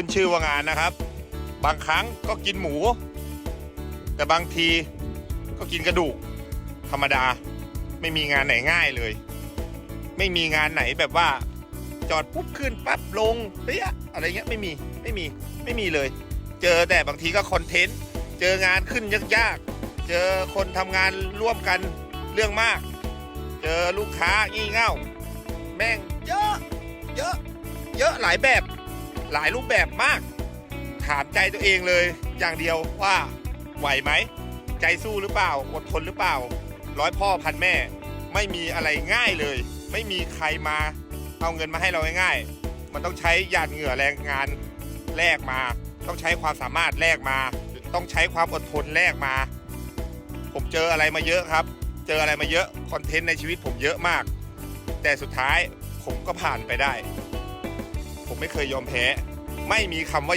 ขึ้นชื่อว่างานนะครับ บางครั้งก็กินหมู แต่บางทีก็กินกระดูก ธรรมดาไม่มีงานไหนง่ายเลย ไม่มีงานไหนแบบว่า จอดปุ๊บขึ้นปั๊บลงเปี้ยอะไรเงี้ยไม่มีไม่มีไม่มีเลย เจอแต่บางทีก็คอนเทนต์เจองานขึ้นยากๆ เจอคนทำงานร่วมกันเรื่องมาก เจอลูกค้างี่เง่า แม่งเยอะ เยอะ เยอะหลายแบบ หลายรูปแบบมาก ถามใจตัวเองเลยอย่างเดียวว่าไหวไหม ใจสู้หรือเปล่า อดทนหรือเปล่า ร้อยพ่อพันแม่ ไม่มีอะไรง่ายเลย ไม่มีใครมา เอาเงินมาให้เราง่ายๆ มันต้องใช้หยาดเหงื่อแรงงานแลกมา ต้องใช้ความสามารถแลกมา ต้องใช้ความอดทนแลกมา ผมเจออะไรมาเยอะครับ เจออะไรมาเยอะ คอนเทนต์ในชีวิตผมเยอะมาก แต่สุดท้ายผมก็ผ่านไปได้ ผมไม่เคยยอมแพ้ ไม่มีคำว่ายอม